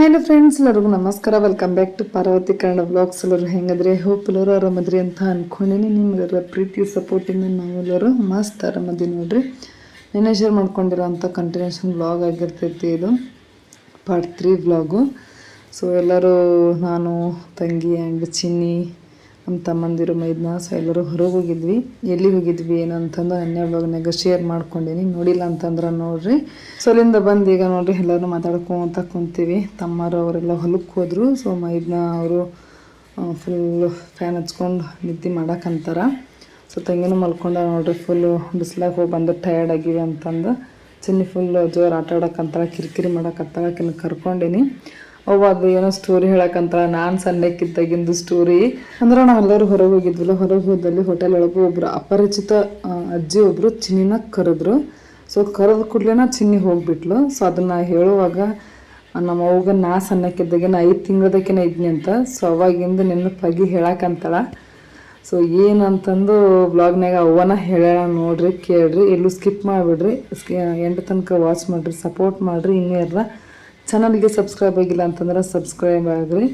Hi friends ಎಲ್ಲರಿಗೂ ನಮಸ್ಕಾರ. Welcome back to Parvati Kannada blogs ಎಲ್ಲರೂ ಹೆಂಗದ್ರಿ? ಹೋಪ್ ಎಲ್ಲರೂ ಆರಾಮದ್ರಿ ಅಂತ ಅಂದ್ಕೊಂಡಿನಿ ನಿಮ್ಗೆಲ್ಲ ಪ್ರೀತಿ ಸಪೋರ್ಟಿಂದ ನಾವೆಲ್ಲರೂ ಮಸ್ತ್ ಆರಾಮದಿ ನೋಡ್ರಿ. ನಿನ್ನೆ ಶೇರ್ ಮಾಡ್ಕೊಂಡಿರೋ ಅಂಥ ಕಂಟಿನ್ಯೂಷನ್ ವ್ಲಾಗ್ ಆಗಿರ್ತೈತಿ ಇದು. ಪಾರ್ಟ್ ತ್ರೀ ವ್ಲಾಗು ಸೊ ಎಲ್ಲರೂ ನಾನು, ತಂಗಿ ಆ್ಯಂಡ್ ಚಿನ್ನಿ ನಮ್ಮ ತಮ್ಮಂದಿರು ಮೈದ್ನ ಸೊ ಎಲ್ಲರೂ ಹೊರಗೆ ಹೋಗಿದ್ವಿ. ಎಲ್ಲಿ ಹೋಗಿದ್ವಿ, ಏನಂತಂದು ನೆನ್ನೆ ವ್ಲಾಗ್ನಾಗ ಶೇರ್ ಮಾಡ್ಕೊಂಡೀನಿ. ನೋಡಿಲ್ಲ ಅಂತಂದ್ರೆ ನೋಡ್ರಿ. ಸೊ ಅಲ್ಲಿಂದ ಬಂದು ಈಗ ನೋಡ್ರಿ ಎಲ್ಲರೂ ಮಾತಾಡ್ಕೊತ ಕುಂತೀವಿ. ತಮ್ಮರು ಅವರೆಲ್ಲ ಹೊಲಕ್ಕೆ ಹೋದ್ರು. ಸೊ ಮೈದ್ನ ಅವರು ಫುಲ್ ಫ್ಯಾನ್ ಹಚ್ಕೊಂಡು ನಿದ್ದೆ ಮಾಡಕ್ಕಂತಾರ ಸೊ ತಂಗಿನೂ ಮಲ್ಕೊಂಡ ನೋಡ್ರಿ ಫುಲ್ಲು ಬಿಸ್ಲಾಗ ಹೋಗಿ ಬಂದು ಟಯರ್ಡ್ ಆಗಿವಿ ಅಂತಂದು. ಚಿನ್ನಿ ಫುಲ್ ಜೋರು ಆಟ ಆಡಕ್ಕಂತಾಳ ಕಿರಿಕಿರಿ ಮಾಡಕ್ಕಂತಾಳ ಕಿನ್ನ ಕರ್ಕೊಂಡೀನಿ. ಅವ್ವ ಅದು ಏನೋ ಸ್ಟೋರಿ ಹೇಳಕ್ಕಂತ ನಾನು ಸಣ್ಣಕ್ಕಿದ್ದಾಗಿಂದು ಸ್ಟೋರಿ ಅಂದ್ರೆ ನಾವೆಲ್ಲರೂ ಹೊರಗೆ ಹೋಗಿದ್ವಲ್ಲ, ಹೊರಗೆ ಹೋದಲ್ಲಿ ಹೋಟೆಲ್ ಒಳಗೆ ಒಬ್ರು ಅಪರಿಚಿತ ಅಜ್ಜಿ ಒಬ್ರು ಚಿನ್ನಿನ ಕರೆದ್ರು. ಸೊ ಕರೆದ ಕೂಡಲೇ ಚಿನ್ನಿ ಹೋಗ್ಬಿಟ್ಲು. ಸೊ ಅದನ್ನ ಹೇಳುವಾಗ, ನಮ್ಮ ಅವ್ಗ ನಾ ಸಣ್ಣಕ್ಕಿದ್ದಾಗಿನ ಐದು ತಿಂಗಳದಕ್ಕಿನ ಇದ್ನಿ ಅಂತ. ಸೊ ಅವಾಗಿಂದ ನೆನಪಾಗಿ ಹೇಳಕ್ಕಂತಾಳ. ಸೊ ಏನಂತಂದು ಬ್ಲಾಗ್ನಾಗ ಅವ್ವನ ಹೇಳೋಣ ನೋಡ್ರಿ, ಕೇಳ್ರಿ. ಎಲ್ಲೂ ಸ್ಕಿಪ್ ಮಾಡಿಬಿಡ್ರಿ. ಸ್ಕಿ ಎಂಟು ತನಕ ವಾಚ್ ಮಾಡಿರಿ ಸಪೋರ್ಟ್ ಮಾಡಿರಿ. ಇನ್ನೂ ಎಲ್ಲ ಚಾನಲ್ಗೆ ಸಬ್ಸ್ಕ್ರೈಬ್ ಆಗಿಲ್ಲ ಅಂತಂದ್ರೆ ಸಬ್ಸ್ಕ್ರೈಬ್ ಆಗ್ರಿ.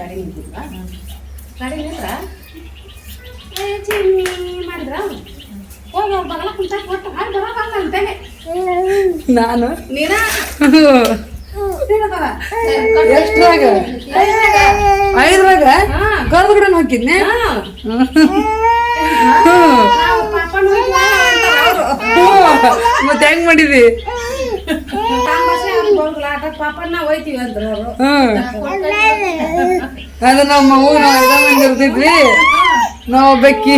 ಗಾಡಿ ನಿಂತಿಲ್ವಾ ಗಾಡಿ ಚಿನ್ನಿ ನಾನು? ಐದ್ರಾಗ. ಗರ್ದ ಹಾಕಿದ್ನೆ? ಮತ್ತೆ ಹೆಂಗ್ ಮಾಡಿದಿ? ಅದ ನಮ್ಮ ಇರ್ತಿದ್ವಿ ನಾವು ಬೆಕ್ಕಿ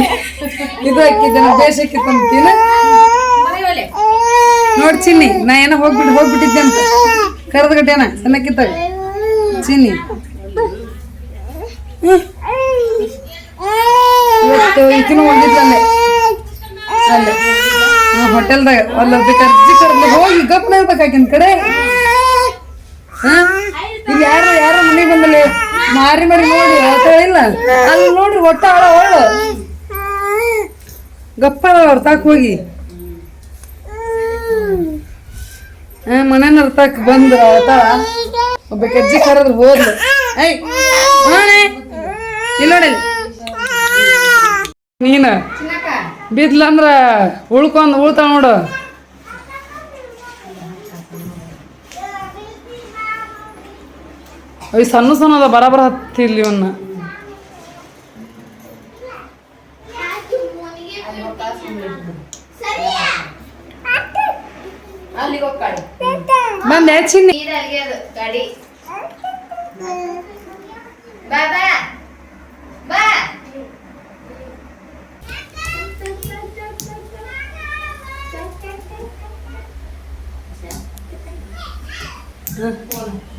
ಇದು ಹಾಕಿದ್ದೆ, ನಾವು ಬೇಸ್ ತಂತೀನ ನೋಡಿ ಚಿನ್ನಿ, ನಾ ಏನೋ ಹೋಗ್ಬಿಟ್ಟು ಹೋಗ್ಬಿಟ್ಟಿದ್ದೆ ಅಂತ. ಕರೆದ ಗಟ್ಟೆನ ಸಣ್ಣಕ್ಕಿತ್ತಾಗ ಚಿನ್ನಿ. ಇವತ್ತು ಈಕಿನ ಹೋಗಿದ್ಲಲ್ಲೇ ಅಲ್ಲೇ ಹ್ಮ್ ಹೋಟೆಲ್ದಾಗ ಅಲ್ಲಿ ಕರ್ಜಿ ಕರ್ದು ಹೋಗಿ ಗಪ್ನ ಇರ್ಬೇಕು ಆಕಿನ ಕಡೆ. ಹಾಂ? ಇಲ್ಲಿ ಯಾರು, ಯಾರೋ ಮನೆಗೆ ಬಂದಲ್ಲಿ ಮಾರಿ ಮಾರಿ ನೋಡಿ ಇಲ್ಲ. ಅಲ್ಲಿ ನೋಡ್ರಿ ಒಟ್ಟ ಆಳ ಅವಳು. ಗಪ್ಪ ಅವ್ರ ತಾಕ್ ಹೋಗಿ. ಮನೇನ ತಾಕ ಬಂದ್ರ ಅವತಾಳ ಒಬ್ಬ ಕಜ್ಜಿ ಕರೆದ್ರು ಹೋದ್ಲು ಐ ನೋಡೆ ಇಲ್ಲಿ ನೋಡಿ ನೀನ. ಬಿದ್ಲಂದ್ರ ಉಳ್ಕೊಂಡ್ ಉಳ್ತಾವ ನೋಡು. ಅವು ಸಣ್ಣ ಸಣ್ಣ ಅದ ಬರಬರ ಹತ್ತಿಲ್ಲ ಇವನ್ನ ಬಂದೆ ಚಿನ್ನ. ಹ್ಞೂ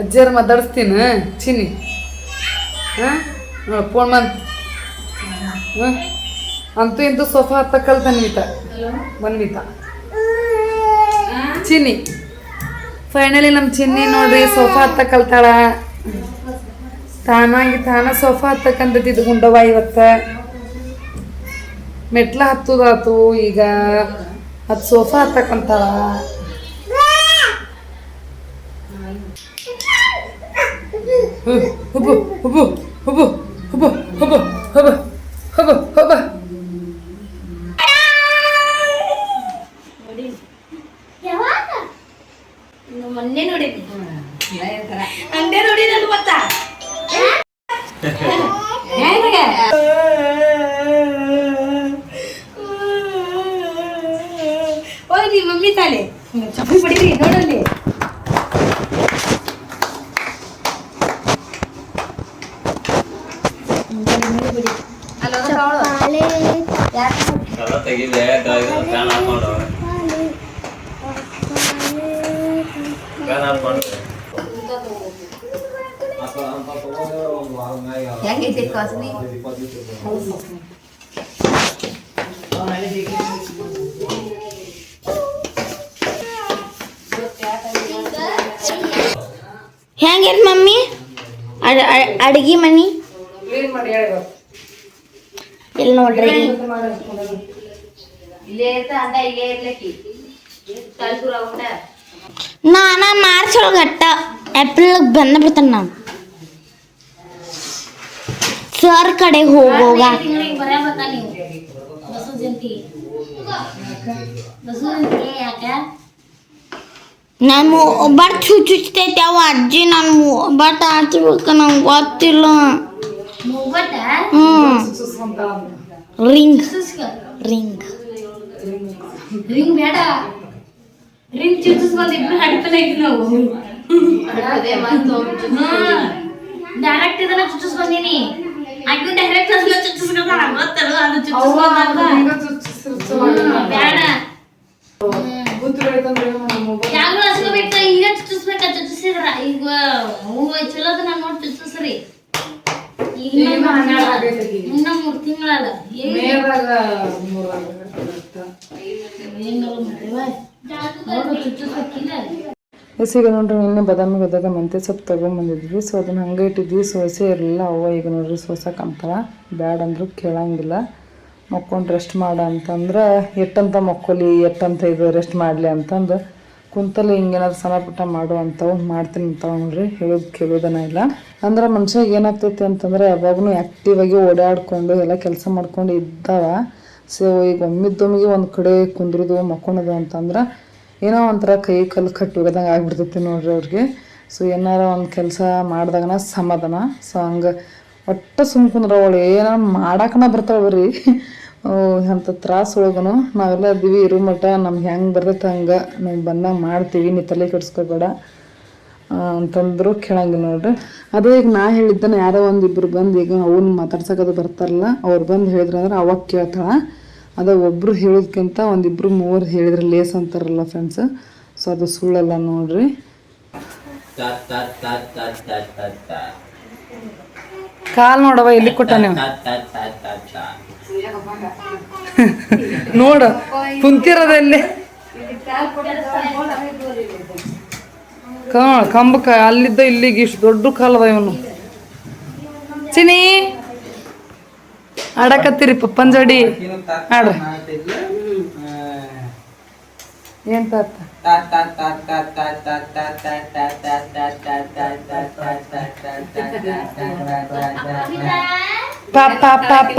ಅಜ್ಜಿಯರ್ ಮಾತಾಡಿಸ್ತೀನಿ. ಚಿನ್ನಿ. ಹಾಂ? ನೋಡಿ ಫೋನ್ ಮಂತ್ ಹಾಂ? ಅಂತೂ ಇಂತೂ ಸೋಫಾ ಹತ್ತ ತನ್ವಿತ ಬನ್ವಿತ. ಚಿನ್ನಿ. ಫೈನಲಿ ನಮ್ಮ ಚಿನ್ನಿ ನೋಡ್ರಿ ಸೋಫಾ ಹತ್ತ ಕಲ್ತಾಳ ತಾನಾಗಿ ತಾನ ಸೋಫಾ ಹತ್ತಕ್ಕಂತದ್ದು ಇದು ಗುಂಡವ ಇವತ್ತ. ಮೆಟ್ಲ ಹತ್ತದಾತು ಈಗ ಅದು ಸೋಫಾ ಹತ್ತಕ್ಕಂತಾಳ. ಹುಬ್ಬು ಹುಬ್ಬು ಹುಬ್ಬು ಹುಬ್ಬು ಹುಬ್ಬು ಹುಬ್ಬು ಮೊನ್ನೆ ನೋಡಿದ್ನಿ ಅಡ್ಗಿ ಮನಿ? ಕ್ಲೀನ್ ಮಾಡಿ ಹೇಳಿ ಇಲ್ಲಿ ನೋಡ್ರಿ ನಾನ ಮಾರ್ಚ್ ಒಳಗೆ ಅಟ್ಟ ಏಪ್ರಿಲ್ ಬಂದ ಬಿಡ್ತಾನ ನಾವು. ಸರ್ ಕಡೆ ಹೋಗೋಗ ನಾನು ಬಟ್ ಚುಚ್ಚುತ್ತೈತೆ ಅವ ಅಜ್ಜಿ ನಾನು ಒಬ್ಬಟ್ಟು ಹಾಕಿಬೇಕು ನಂಗೆ ಗೊತ್ತಿಲ್ಲ. ಹ್ಮ್. ರಿಂಗ್. ರಿಂಗ್. ರಿಂಗ್ ಬೇಡ. ರಿಂಗ್ ಚುಚ್ಚಿಸ್ಕೊಂಡ್ ಇಬ್ರು ಹಡಿತನ ಇದ್ವಿ ನಾವು. ಡೈರೆಕ್ಟ್ ಇದನ್ನ ಆಕೆ ಡೈರೆಕ್ಟ್ ಅದನ್ನ ಚುಚ್ಚಿಸ್ಕೊಂಡ ಗೊತ್ತಲ್ಲ ಅದು ಚುಚ್ಚಿಸ್ಕೊಂಡ ಬೇಡ. ಯಾರು ಈಗ ಚುಚ್ಚಿಸ್ಬೇಕ ಚುಚ್ಚಿಸಿದ್ರ ಈಗ ಹೂವ ಚಲೋದ ನಾನು ನೋಡಿ ಚುಚ್ಚಿಸ್ರಿ ಈಗ ಇನ್ನ ಮೂರ್ ತಿಂಗಳಲ್ಲ. ನೋಡು ಚುಚ್ಚಿಸ್ಬೇಕಿಲ್ಲ ಹಸಿಗೆ ನೋಡ್ರಿ ನಿನ್ನೆ ಬದಾಮಿ ಹೋದಾಗ ಮೆಂತ್ಯ ಸೊಪ್ಪು ತಗೊಂಬಂದಿದ್ವಿ ಸೊ ಅದನ್ನ ಹಂಗೆ ಇಟ್ಟಿದ್ವಿ. ಸೋಸೆ ಇರಲಿಲ್ಲ. ಅವ್ವ ಈಗ ನೋಡ್ರಿ ಸೋಸಕ್ಕೆ ಅಂತಾರ ಬ್ಯಾಡ ಅಂದ್ರು ಕೇಳಂಗಿಲ್ಲ. ಮಕ್ಕೊಂಡು ರೆಸ್ಟ್ ಮಾಡ ಅಂತಂದ್ರೆ ಎಟ್ಟಂತ ಮಕ್ಕೊಲಿ ಎಟ್ಟಂತ ಇದು ರೆಸ್ಟ್ ಮಾಡಲಿ ಅಂತಂದು ಕುಂತಲ್ಲಿ ಹಿಂಗೇನಾದ್ರು ಸಣ್ಣ ಪುಟ್ಟ ಮಾಡುವಂಥವು ಮಾಡ್ತೀನಿ ಅಂತ ನೋಡ್ರಿ, ಹೇಳೋದು ಕೇಳೋದನ ಇಲ್ಲ. ಅಂದ್ರೆ ಮನುಷ್ಯ ಏನಾಗ್ತೈತಿ ಅಂತಂದ್ರೆ ಯಾವಾಗೂ ಆ್ಯಕ್ಟಿವ್ ಆಗಿ ಓಡಾಡ್ಕೊಂಡು ಎಲ್ಲ ಕೆಲಸ ಮಾಡ್ಕೊಂಡು ಇದ್ದಾವ. ಸೊ ಈಗ ಒಮ್ಮಿದ್ದೊಮ್ಮಿಗೆ ಒಂದು ಕಡೆ ಕುಂದ್ರದು ಮಕ್ಕೊಳೋದು ಅಂತಂದ್ರೆ ಏನೋ ಒಂಥರ ಕೈ ಕಲ್ಲು ಕಟ್ಟಿ ಹೋಗೋದಂಗೆ ಆಗ್ಬಿಡ್ತೈತಿ ನೋಡ್ರಿ ಅವ್ರಿಗೆ. ಸೊ ಏನಾರ ಒಂದು ಕೆಲಸ ಮಾಡ್ದಾಗನ ಸಮಾಧಾನ. ಸೊ ಹಂಗೆ ಒಟ್ಟು ಸುಮ್ ಕುಂದ್ರ ಅವಳು ಏನಾರ ಮಾಡಾಕನ ಬರ್ತಾಳೆ ಬರ್ರಿ ಅಂಥ ತ್ರಾಸ ಒಳಗನು ನಾವೆಲ್ಲ ಇದ್ದೀವಿ ಇರೋ ಮಠ ನಮ್ಗೆ ಹೆಂಗೆ ಬರ್ತೈತೆ ಹಂಗೆ ನಾವು ಬಂದಾಗ ಮಾಡ್ತೀವಿ ನೀ ತಲೆ ಕೆಡಿಸ್ಕೋಬೇಡ. ಅಂತಂದ್ರು ಕೇಳಂಗಿಲ್ಲ ನೋಡ್ರಿ. ಅದೇ ಈಗ ನಾ ಹೇಳಿದ್ದನ ಯಾರೋ ಒಂದಿಬ್ರು ಬಂದು ಈಗ ಅವ್ನ ಮಾತಾಡ್ಸೋಕದು ಬರ್ತಾರಲ್ಲ ಅವ್ರು ಬಂದು ಹೇಳಿದ್ರು ಅಂದ್ರೆ ಅವಾಗ ಕೇಳ್ತಾಳ. ಅದ ಒಬ್ರು ಹೇಳೋದ್ಕಿಂತ ಒಂದಿಬ್ರು ಮೂವರು ಹೇಳಿದ್ರೆ ಲೇಸ್ ಅಂತಾರಲ್ಲ ಫ್ರೆಂಡ್ಸ್ ಸೊ ಅದು ಸುಳ್ಳಲ್ಲ ನೋಡ್ರಿ. ಕಾಲ್ ನೋಡವ ಎಲ್ಲಿ ಕೊಟ್ಟ ನೀವು. ನೋಡು ಕುಂತಿರೋದಲ್ಲಿ ಕಾ ಕಂಬಕ್ಕ ಅಲ್ಲಿದ್ದ ಇಲ್ಲಿಗೆ ಇಷ್ಟು ದೊಡ್ಡ ಕಾಲದ ಇವನು. ಚಿನಿ ಆಡಕತ್ತೀರಿ ಪಪ್ಪನ್ ಜೋಡಿ ಆಡ್ರಿ. ಏನ್ ತಾತ? ಪಾಪ ಪಾಪ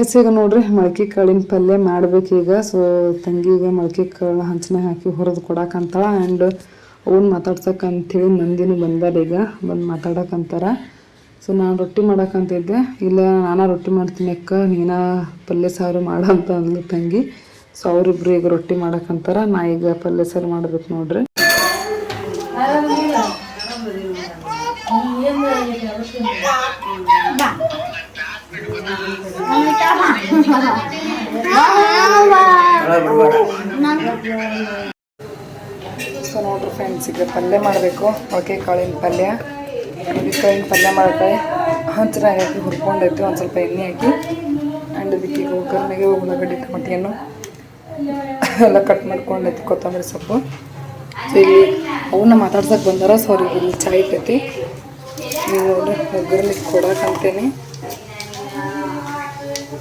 ಎಸ್ ಈಗ ನೋಡ್ರಿ ಮೊಳಕೆ ಕಾಳಿನ ಪಲ್ಯ ಮಾಡ್ಬೇಕೀಗ ಸೊ ತಂಗಿಗೆ ಮೊಳಕೆ ಕಾಳು ಹಂಚನೆ ಹಾಕಿ ಹುರಿದು ಕೊಡಕ್ಕಂತಾಳ ಆ್ಯಂಡ್ ಅವನ್ ಮಾತಾಡ್ಸಕ್ಕೆ ಅಂಥೇಳಿ ನಂದಿನೂ ಬಂದಾರ ಈಗ. ಬಂದು ಮಾತಾಡಕ್ಕಂತಾರ ಸೊ ನಾನು ರೊಟ್ಟಿ ಮಾಡೋಕ್ಕಂತಿದ್ದೆ ಇಲ್ಲ, ನಾನಾ ರೊಟ್ಟಿ ಮಾಡ್ತೀನಿ ಅಕ್ಕ, ನೀನ ಪಲ್ಯ ಸಾರು ಮಾಡ ಅಂತ ಅಂದ್ಲು ತಂಗಿ. ಸೊ ಅವರಿಬ್ರು ಈಗ ರೊಟ್ಟಿ ಮಾಡಕಂತಾರ. ನಾ ಈಗ ಪಲ್ಯ ಸಾರು ಮಾಡ್ಬೇಕು ನೋಡ್ರಿ. ಸೊ ನೋಡ್ರಿ ಫ್ರೆಂಡ್ಸ್ ಈಗ ಪಲ್ಯ ಮಾಡಬೇಕು. ಮೊಳಕೆ ಕಾಳಿನ ಪಲ್ಯ ಕಾಳಿನ ಪಲ್ಯ ಮಾಡ್ತಾರೆ. ಹಂಚನ ಹಾಕಿ ಹುರ್ಕೊಂಡೈತಿ, ಒಂದು ಸ್ವಲ್ಪ ಎಣ್ಣೆ ಹಾಕಿ. ಆ್ಯಂಡ್ ಅದಕ್ಕೆ ಒಗ್ಗರಣೆಗೆ ಉಳ್ಳಾಗಡ್ಡಿ ಟಮಟಿಯನ್ನು ಎಲ್ಲ ಕಟ್ ಮಾಡ್ಕೊಂಡೈತಿ ಕೊತ್ತಂಬರಿ ಸೊಪ್ಪು. ಸೊ ಇಲ್ಲಿ ಅವನ್ನ ಮಾತಾಡ್ಸಕ್ಕೆ ಬಂದಾರ ಸೊ ಅವ್ರಿಗೆ ಇಲ್ಲಿ ಚಾಯ್ ಇಟ್ಟೈತಿ. ನೀವು ನೋಡ್ರಿ ಒಗ್ಗರಣೆ ಕೊಡಕ್ಕಂತೇನೆ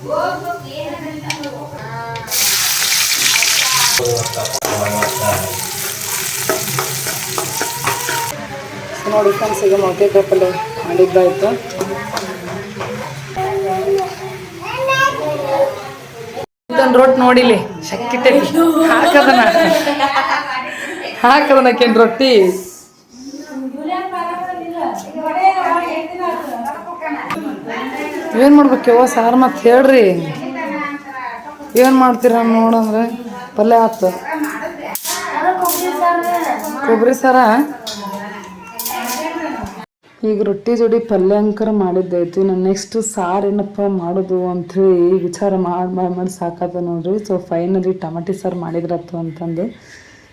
ಸೊ ನೋಡಿ ಫ್ರೆಂಡ್ಸ್ ಈಗ ಮೊಟ್ಟೆ ಪಲ್ಯ ಮಾಡಿದ್ದಾಯ್ತು ರೊಟ್ಟಿ ನೋಡಿಲಿ ಶಕ್ಕಿಟ್ಟೈತಿ ಹಾಕದನ? ಹಾಕದನಕೇನು ರೊಟ್ಟಿ? ಏನು ಮಾಡ್ಬೇಕು ಸಾರು ಮತ್ತೆ ಹೇಳ್ರಿ. ಏನು ಮಾಡ್ತೀರ ನೋಡಂದ್ರೆ? ಪಲ್ಯ ಆತು. ಕೊಬ್ಬರಿ ಸಾರ? ಈಗ ರೊಟ್ಟಿ ಜೋಡಿ ಪಲ್ಯ ಅಂಕರ ಮಾಡಿದ್ದಾಯ್ತು. ನಾನು ನೆಕ್ಸ್ಟ್ ಸಾರು ಏನಪ್ಪ ಮಾಡೋದು ಅಂಥೇಳಿ ವಿಚಾರ ಮಾಡಿ ಮಾಡಿ ಮಾಡಿ ಸಾಕಾದ ನೋಡ್ರಿ. ಸೊ ಫೈನಲಿ ಟಮಾಟಿ ಸಾರು ಮಾಡಿದ್ರತ್ತು ಅಂತಂದು.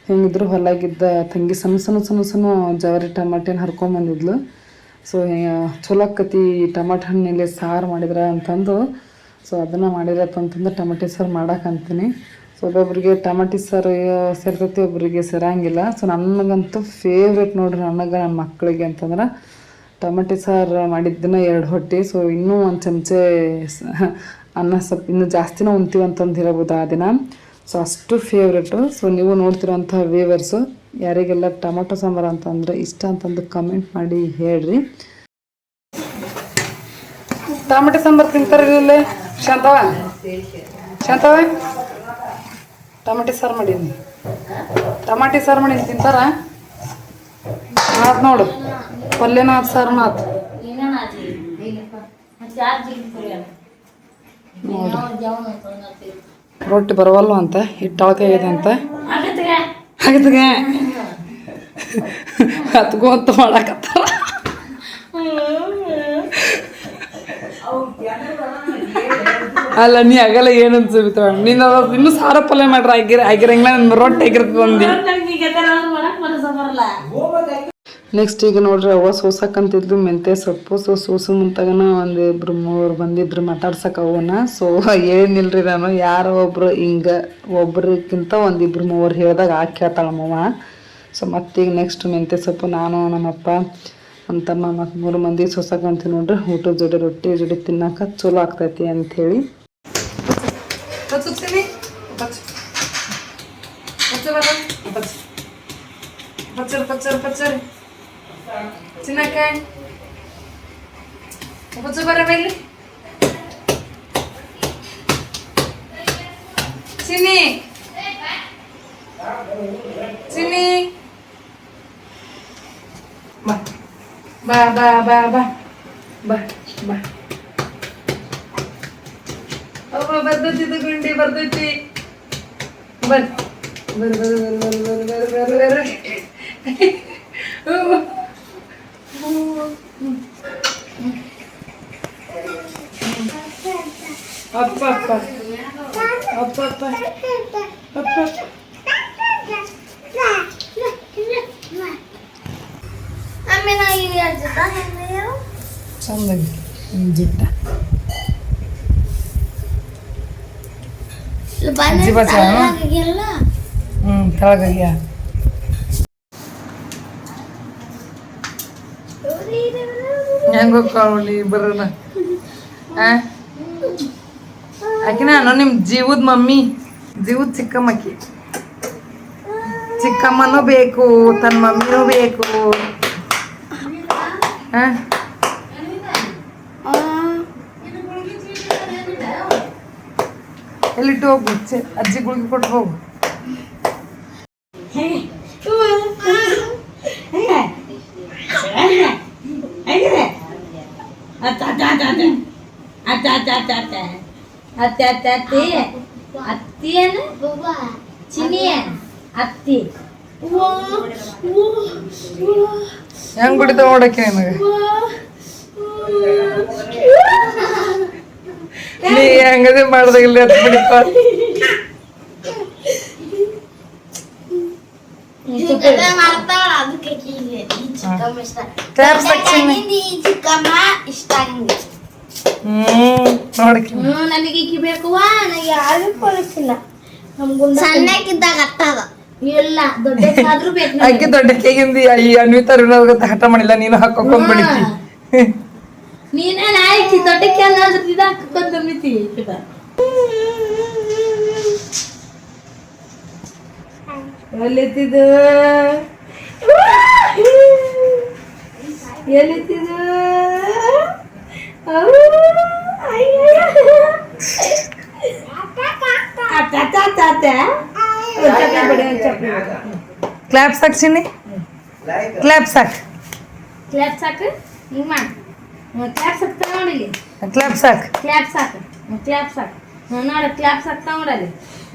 ಹೆಂಗಿದ್ರು ಹೊಲಾಗಿದ್ದ ತಂಗಿ ಸಣ್ಣ ಸಣ್ಣ ಸಣ್ಣ ಸಣ್ಣ ಜವರಿ ಟಮಾಟಿನ ಹರ್ಕೊಂಬಂದಿದ್ಲು ಸೊ ಚಲೋ ಆಕತಿ ಟಮಾಟ ಹಣ್ಣಿಲ್ಲೇ ಸಾರು ಮಾಡಿದ್ರ ಅಂತಂದು. ಸೊ ಅದನ್ನು ಮಾಡಿರತ್ತು ಅಂತಂದು ಟಮಾಟಿ ಸಾರು ಮಾಡಕ್ಕಂತೀನಿ ಸೊ ಒಬ್ಬೊಬ್ರಿಗೆ ಟಮಾಟಿ ಸಾರು ಸೇರ್ತೈತಿ ಒಬ್ಬರಿಗೆ ಸೇರಂಗಿಲ್ಲ. ಸೊ ನನಗಂತೂ ಫೇವ್ರೇಟ್ ನೋಡ್ರಿ ನನಗೆ ನನ್ನ ಮಕ್ಕಳಿಗೆ ಅಂತಂದ್ರೆ ಟಮಾಟಿ ಸಾರು ಮಾಡಿದ್ದನ್ನ ಎರಡು ಹೊಟ್ಟೆ. ಸೊ ಇನ್ನೂ ಒಂದು ಚಮಚೆ ಅನ್ನ ಸ್ವಲ್ಪ ಇನ್ನೂ ಜಾಸ್ತಿನೇ ಉಣ್ತೀವಿ ಅಂತಂದು ಹೇಳ್ಬೋದು ಆ ದಿನ. ಸೊ ಅಷ್ಟು ಫೇವ್ರೇಟು ಸೊ ನೀವು ನೋಡ್ತಿರೋಂಥ ವೇವರ್ಸು ಯಾರಿಗೆಲ್ಲ ಟೊಮೊಟೊ ಸಾಂಬಾರು ಅಂತಂದ್ರೆ ಇಷ್ಟ ಅಂತಂದು ಕಮೆಂಟ್ ಮಾಡಿ ಹೇಳ್ರಿ. ಟೊಮೆಟೊ ಸಾಂಬಾರು ತಿಂತಾರಿಲ್ಲ ಶಾಂತವ? ಶಾಂತವ? ಟಮಾಟಿ ಸಾರು ಮಾಡೀನಿ. ಟಮಾಟಿ ಸಾರು ಮಾಡಿ ತಿಂತಾರ? ಆತ್ ನೋಡು ಪಲ್ಯನ ಆತ್ ಮಾತು ಆತ್. ರೊಟ್ಟಿ ಬರವಲ್ಲ ಅಂತ ಹಿಟ್ಟು ಅಳಕಾಯಿ ಇದೆ ಅಂತ. ಆಗತ್ತೆ ಹತ್ಕೋ ಅಂತ ಮಾಡಾಕತ್ತಾರ. ಅಲ್ಲ, ನೀ ಆಗಲ್ಲ ಏನು ಅನ್ಸುತ್ತ ನೀನು ಇನ್ನೂ ಸಾರ ಪಲ್ಯ ಮಾಡ್ರ, ಆಗಿರ ಆಗಿರಂಗಿಲ್ಲ ನನ್ನ ರೊಟ್ಟಿ ಆಗಿರ್ತದೆ ಅಂದಿ. ನೆಕ್ಸ್ಟ್ ಈಗ ನೋಡ್ರಿ ಅವ ಸೋಸಕ್ಕಂತಿದ್ಲು ಮೆಂತ್ಯ ಸೊಪ್ಪು. ಸೊ ಸೋಸು ಮುಂತಾಗನ ಒಂದು ಇಬ್ರು ಮೂವರು ಬಂದಿದ್ರು ಮಾತಾಡ್ಸಕ್ಕೆ ಅವನ್ನ ಸೊ ಏನಿಲ್ರಿ ನಾನು, ಯಾರೋ ಒಬ್ರು ಹಿಂಗೆ ಒಬ್ರಿಗಿಂತ ಒಂದಿಬ್ರು ಮೂವರು ಹೇಳಿದಾಗ ಹಾಕಿ ಕೇಳ್ತಾಳೆ ನಮ್ಮವ್ವ ಸೊ ಮತ್ತೀಗ ನೆಕ್ಸ್ಟ್ ಮೆಂತ್ಯ ಸೊಪ್ಪು ನಾನು, ನಮ್ಮಪ್ಪ ನಮ್ಮ ತಮ್ಮ ಮತ್ತು ಮೂರು ಮಂದಿ ಸೊಸಕ್ಕಂತೀವಿ ನೋಡ್ರಿ. ಊಟದ ಜೋಡಿ ರೊಟ್ಟಿ ಜೋಡಿ ತಿನ್ನಕ್ಕೆ ಚಲೋ ಆಗ್ತೈತಿ ಅಂಥೇಳಿ Подсуцени, опац. Подсервата, опац. Подсер, подсер, подсер. Цинакай. Опацу бара వెళ్ళి చిన్ని చిన్ని బా బా బా బా బా బా വർദ്ധിച്ചത് കിണ്ടി വർദ്ധിച്ച് അപ്പ അപ്പ അപ്പ അപ്പ അപ്പ ಚಂದ ಜಿಟ್ಟ ಅಜ್ಜಿ ಎಲ್ಲ ಹ್ಞೂ ಕೆಳಗಾಗ್ಯ ಹೆಂಗ ಬರೋಣ ಆ? ಆಕಿನ ನಾನು ನಿಮ್ಮ ಜೀವದ ಮಮ್ಮಿ ಜೀವದ ಚಿಕ್ಕಮ್ಮಕ್ಕಿ. ಚಿಕ್ಕಮ್ಮನೂ ಬೇಕು ತನ್ನ ಮಮ್ಮಿನೂ ಬೇಕು. ಆ? ಎಲ್ಲಿಟ್ಟು ಹೋಗು ಚೆ- ಅಜ್ಜಿ ಗುಳಿಗೆ ಕೊಟ್ಟು ಹೋಗು ಅತ್ತೆ ಅತ್ತೆ ಅತ್ತಿ ಅತ್ತಿ ಏನು ಚಿನ್ನಿ ಅತ್ತಿ ಹೆಂಗ್ ಬಿಡ್ತಾವ ನೋಡಕ್ಕೆ ನಿನಗೆ ನೀ ಹೆಂಗದೆ ಮಾಡ್ದಾಗಿಲ್ಲ ಅಂತ ಬಿಡಿಪ್ಪ ನನಗೆ ಈಕಿ ಬೇಕು. ನನಗೆ ಯಾರು ಕೊಡಿಸಿಲ್ಲ ಸಣ್ಣಕ್ಕಿದ್ದಾಗ ಅರ್ಥದ ಇಲ್ಲ ದೊಡ್ಡ ಅಕ್ಕಿ ಅಯ್ಯ ಈ ಅನ್ವಿತ ಹಠ ಮಾಡಿಲ್ಲ ನೀನು ಹಾಕೊಂಡ್ಬಿಡಿಕ್ಕಿ ನೀನ ನಾಯಕಿ ತೊಟ್ಟಕ್ಕೆ ಅಲ್ಲಾದ್ರೂ ಇದಾಕೊಂಡ್ ಬಂದಿತಿ ಎಲ್ಲಿತ್ತಿದು? ಎಲ್ಲಿತ್ತಿದು? ಕ್ಲಾಪ್ ಸಾಕ್ ಚಿನ್ನಿ. ಕ್ಲಾಪ್ ಸಾಕ್. ಕ್ಲಾಪ್ ಸಾಕು ಹಿಂಗ್ ಮಾಡಿ. ಕ್ಲಾಪ್ಸ್ ಹಾಕ್ತಾ ನೋಡಿಲಿ ಕ್ಲಾಪ್ಸ್ ಹಾಕ್. ಕ್ಲಾಪ್ಸ್ ಹಾಕ. ಕ್ಲಾಪ್ಸ್ ಹಾಕ. ನೋಡ ಕ್ಲಾಪ್ಸ್ ಹಾಕ್ತಾ ನೋಡಲಿ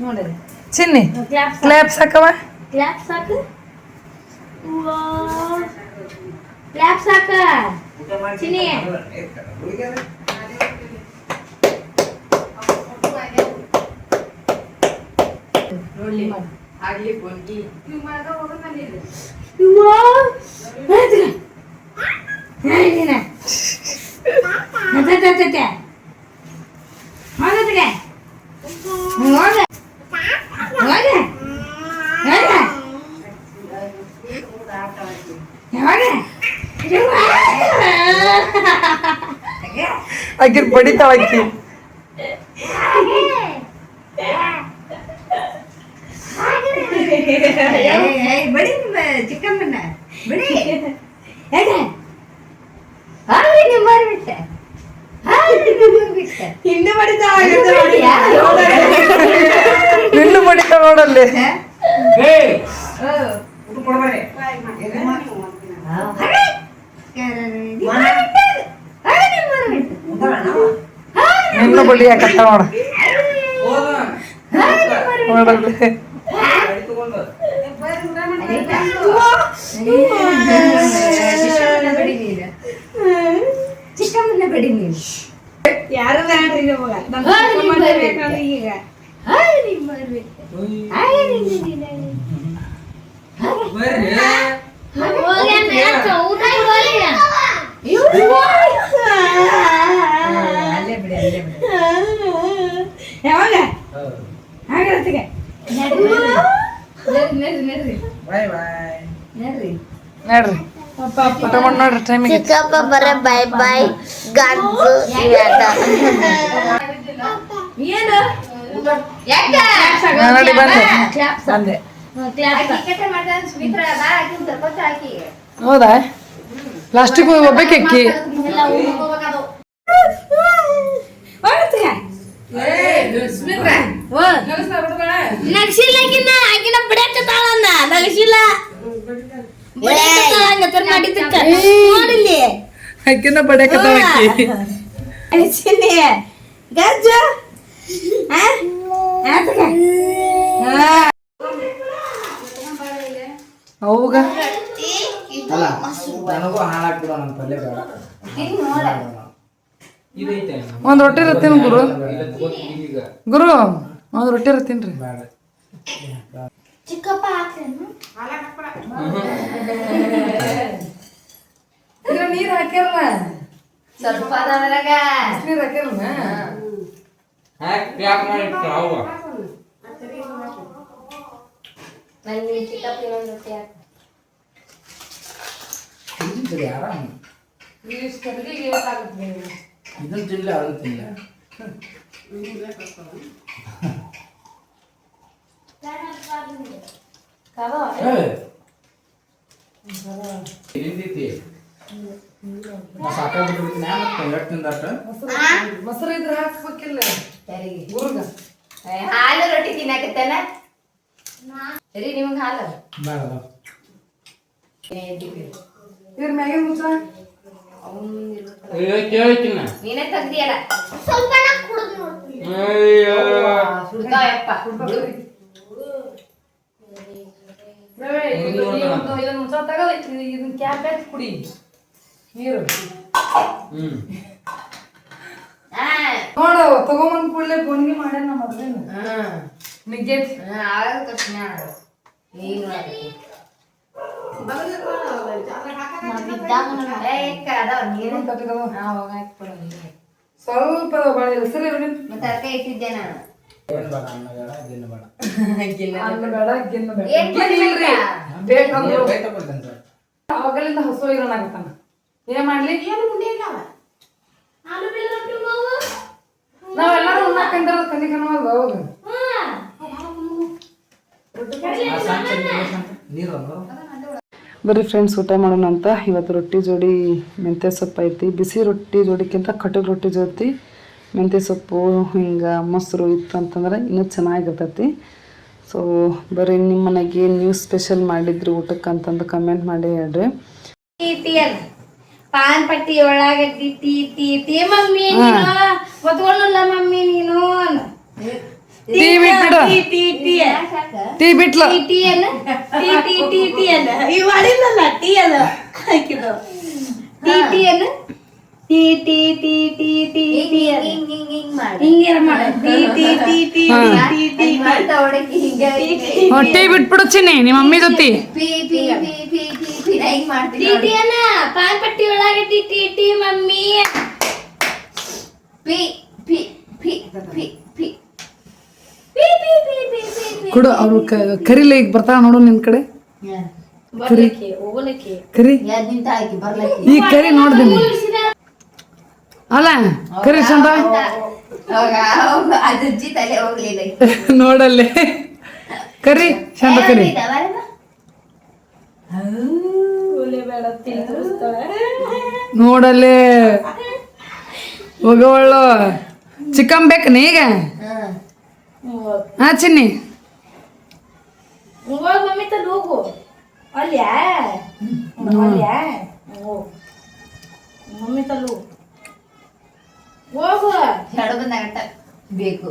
ನೋಡಲಿ ಚಿನ್ನಿ ಕ್ಲಾಪ್ಸ್ ಕ್ಲಾಪ್ಸ್ ಹಾಕವ ಕ್ಲಾಪ್ಸ್ ಹಾಕ. ಕ್ಲಾಪ್ಸ್ ಹಾಕ. ಚಿನ್ನಿ. ನೋಡ್ಲಿ. ಆಗ್ಲಿ ಬೋನ್ಗಿ ನೀವು ಮಗ ಹೋಗೋಣ ಬಂದಿದ್ದೆ ಇವ್ವಾ ಹೇಳ್ತೀನಿ ನೀವು ಬರ್ಬಿಟ್ಟೆ ಹಿಂದೆ ಬಡಿತಾ ನಿಲ್ಲು ಬಡಿತಾವ ನೋಡಲ್ಲಿ ನಿಲ್ಲು ಬಡಿ ಯಾಕತ್ತ ನೋಡ ನೋಡಲ್ಲಿ ಚಿಕ್ಕಮ್ಮನ ಬಡಿ ನೀನು ಯಾರು ಬೇಡ್ರಿ ನಮಗ ನಮ್ ಚಿಕ್ಕಮ್ಮನೇ ಬೇಕಾದ್ರೆ ಈಗ ಯಾವಾಗ? ಹಾಗೆ ಬಾಯ್ ಬಾಯ್. ನೋಡ್ರಿ. ಊಟ ಮಾಡಿ ನೋಡ್ರಿ ಟೈಮಿಗೆ ಚಿಕ್ಕಪ್ಪ ಬರ ಬಾಯ್ ಬಾಯ್ ಗಾಜು ನೋಡಿ ಬಂದೆ. ಬಂದೆ. ಹೌದಾ? ಪ್ಲಾಸ್ಟಿಕ್ ಒಬ್ಬಕ್ಕೆ ಅಕ್ಕಿ. ನಗ್ಸಿಲ್ಲ ಆಕಿನ ಆಕಿನ ಬಿಡಕತ್ತಾಳನ್ನ ನಗ್ಸಿಲ್ಲ. ನೋಡಿಲ್ಲಿ. ಅಕ್ಕಿನ ಬಡಿಯಕತ್ತಾವ ಅಕ್ಕಿ ಚಿನ್ನಿ ಗಜ್ಜು ಆ? ಆತಗ? ಅವಾಗ? ಅಲ್ಲ ನನಗೂ ಹಾಳಾಕ್ ಬಿಡೋ ನನ್ನ ಪಲ್ಯ ಬೇಡ. ಇದೈತೆ ಒಂದ್ ರೊಟ್ಟಿ ಇರತ್ತೇನು ಗುರು? ಗುರು ಒಂದ್ ರೊಟ್ಟಿ ಇರತ್ತೀನಿ ಚಿಕ್ಕಪ್ಪ ಇದ್ರ ನೀರ್ ಹಾಕ್ಯಾರಲ್ಲ? ಸ್ವಲ್ಪ ಅದ್ರಾಗ ನೀರ್ ಹಾಕ್ಯಾರಲ್ಲ? ಪ್ಯಾಕ್ ಮಾಡಿ ಚಿಕ್ಕಪ್ಪ ಇನ್ನೊಂದು ರೊಟ್ಟಿ ಹಾಕು. ಇದನ್ನ ತಿನ್ಲಿ ಅದನ್ನ ತಿನ್ಲ. ಮೊಸರು ಇದ್ರೆ ಹಾಕ್ಬೇಕಿಲ್ಲ ಗುರುಗ ಹಾಲು ರೊಟ್ಟಿ ತಿನ್ನಕತ್ತೇನ ರೀ ನಿಮ್ಗೆ ಹಾಲು ಇವ್ರ ಮ್ಯಾಗೆ ಮುಚ್ಚ ನೀನೇ ತೆಗ್ದಿಯಲ್ಲ ಸ್ವಲ್ಪ ಕುಡಿದು ನೋಡ್ತೀನಿ ಇದನ್ನ ಕ್ಯಾಪ್ ಹಾಕಿ ಕುಡಿ. ನೀರು. ಹ್ಮ್. ನೋಡ ತಗೊಂಬಂದ್ ಕೂಡಲೇ ಗೋಣಿಗೆ ಮಾಡ್ಯಾನ ನಮ್ಮ ಮದ್ವೆನ ನಿಗ್ಗೈತಿ ಆಗ ತಕ್ಷಣ ನೀನು ಸ್ವಲ್ಪ ಬಾಳೆ ಹೆಸರು ಮತ್ತೆ ಅರ್ಕ ಇಟ್ಟಿದ್ದೆ ನಾನು. ಏನು ಏನ್ ಅವಾಗಲಿಂದ ಹಸು ಇರೋಣಾಗತ್ತಾನ ಏನ್ ಮಾಡ್ಲಿ ನಾವೆಲ್ಲರೂ ಉಣ್ಣಾಕಂದ್ರ ಸಣ್ಣ ನೀರು ಅಂದ್ರು ಬರ್ರಿ ಫ್ರೆಂಡ್ಸ್ ಊಟ ಮಾಡೋಣ ಅಂತ ಇವತ್ತು ರೊಟ್ಟಿ ಜೋಡಿ ಮೆಂತ್ಯ ಸೊಪ್ಪು ಐತಿ. ಬಿಸಿ ರೊಟ್ಟಿ ಜೋಡಿಕ್ಕಿಂತ ಕಟ್ಟು ರೊಟ್ಟಿ ಜೊತೆ ಮೆಂತ್ಯ ಸೊಪ್ಪು ಹಿಂಗೆ ಮೊಸರು ಇತ್ತು ಅಂತಂದ್ರೆ ಇನ್ನೂ ಚೆನ್ನಾಗಿರ್ತೈತಿ. ಸೊ ಬರೀ ನಿಮ್ಮ ಮನೆಗೆ ಏನು ನ್ಯೂಸ್ ಸ್ಪೆಷಲ್ ಮಾಡಿದ್ರಿ ಊಟಕ್ಕೆ ಅಂತಂದು ಕಮೆಂಟ್ ಮಾಡಿ ಹೇಳ್ರಿ ಪಾನ್ ಪಟ್ಟಿ ಒಳಗಟ್ಟಿ ಟೀ ಟೀ ಟೀ ಮಮ್ಮಿ ನೀನು? ಒತ್ಕೊಳ್ಳಲ್ಲ ಮಮ್ಮಿ ನೀನು. ಟೀ ಬಿಟ್ಬಿಡು. Tea tea tea. Tea tea tea ಅಲ್ಲ. ಟೀ ಟೀ ಟೀ ಟೀ ಅಲ್ಲ. ಇವ್ ಮಾಡಿದ್ನಲ್ಲ ಟೀ ಅಲ್ಲ. ಹಾಕಿದ್ದು. ಟಿ ಟಿ ಏನು tea tea tea tea tea ಹೊಟ್ಟೆ ಬಿಟ್ಬಿಡೋ ಚಿನ್ನಿ ನಿಮ್ಮ ಮಮ್ಮಿ ಜೊತೆ tea tea tea tea mummy P ಪಿ ಪಿ ಪಿ ಪಿ ಕೊಡು ಅವ್ರು ಕರಿಲೆ ಈಗ ಬರ್ತಾವ ನೋಡು ನಿನ್ ಕಡೆ ಕರಿ ಕರಿ ಈ ಕರಿ ನೋಡ್ದೆ ಅಲ್ಲ ಕರಿ ಚಂದ ನೋಡಲ್ಲೇ ಕರಿ ಚಂದ ಕರಿ ನೋಡಲ್ಲೇ ಹೋಗವಳ್ಳು ಚಿಕನ್ ಬೇಕು ನೀಗ ಹಾ ಚಿನ್ನಿ ಮಮ್ಮಿ ತಲ್ಲಿ ಹೋಗು ಅಲ್ಯಾ ಅಲ್ಯಾ ಹೋಗು ಮಮ್ಮಿ ತಲು ಹೋಗು ಹೋಗು. ಎರಡು ಬಂದಾಗ ಬೇಕು.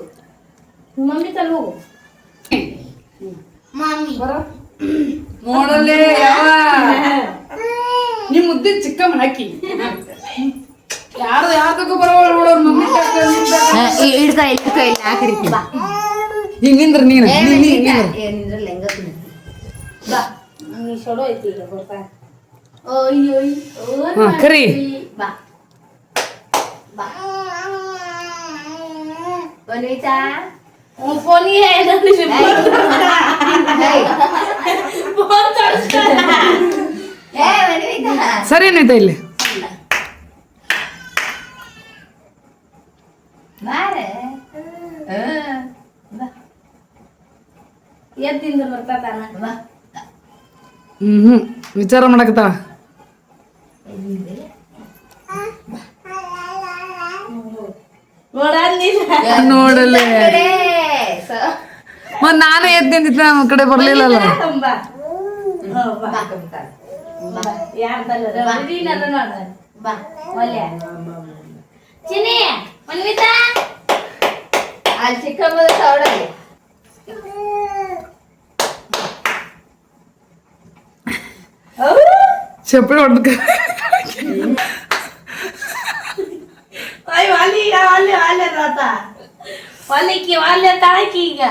ಮಮ್ಮಿ ತಲ್ಲಿ ಹೋಗು. ಮಮ್ಮಿ. ನೋಡಲ್ಲೇ ನಿಮ್ ಮುದ್ದೆ ಚಿಕ್ಕಮ್ಮ ಹಾಕಿ. ಯಾರು ಯಾವ್ದಕ್ಕೂ ಬರೋವಳು ನೋಡೋರು ಮಮ್ಮಿ ಹಿಡ್ಕೊ ಹಿಡ್ಕೊ ಇಲ್ಲ ಹಾಕಿರ್ತೀನಿ ಬಾ. ಹಿಂಗ್ ನಿಂದ್ರ ನೀನು ನೀ- ನೀ- ನೀನು. ಏನಿದ್ರೆ ಲೆಂಗ ಬಾ. ನೀ ಚಲೋ ಐತಿ ಈಗ ಬರ್ತಾ. ಓಯ್ ಕರಿ. ಬಾ. ಬಾ. વનવિતા હું કોની હે નથી છે બોલ હે વનવિતા ಸರಿ ಏನಿದೆ ಇಲ್ಲಿ ಮಾರೆ ಎದ್ದಿಂದ ಬರ್ತಾತಾನ ಹ್ಮ್ ಹ್ಮ್ ವಿಚಾರ ಮಾಡಕತ್ತಾಳ ನೋಡಲೇ ಮತ್ ನಾನು ಎದ್ ನಮ್ಮ ಕಡೆ ಬರ್ಲಿಲ್ಲಲ್ಲ ಚಪ್ಪಲಿ ಹೊಡ್ದು ಅಯ್ಯ ಅಲ್ಲಿ ಅಲ್ಲಿ ಅಲ್ಲಿ ಅದಾತ ಅಲ್ಲಿಗೆ ಅಲ್ಲಿ ತಾಕಿಗ